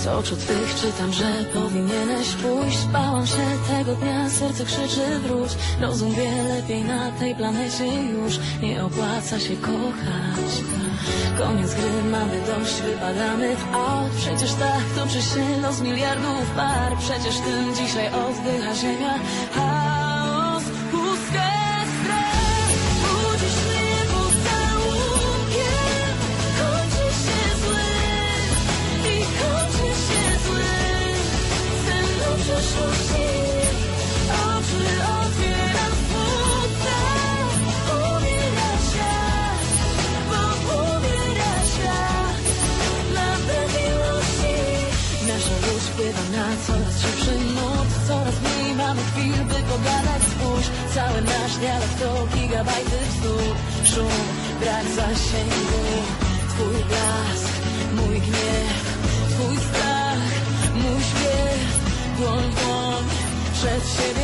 Z oczu twych czytam, że powinieneś pójść. Bałam się tego dnia, serce krzyczy wróć. Rozum wie lepiej na tej planecie już. Nie opłaca się kochać. Koniec gry, mamy dość, wypadamy w aut Przecież tak toczy się los miliardów par. Przecież tym dzisiaj oddycha ziemia. Chaos, łódź pływa na coraz szybszy nut Coraz mniej mamy chwil, by pogadać. Spójrz, cały nasz dialog to gigabajty wzdół Szum, brak zasięgu. Twój blask, mój gniew. Twój strach, mój śpiew. Dłoń dłoń, przed siebie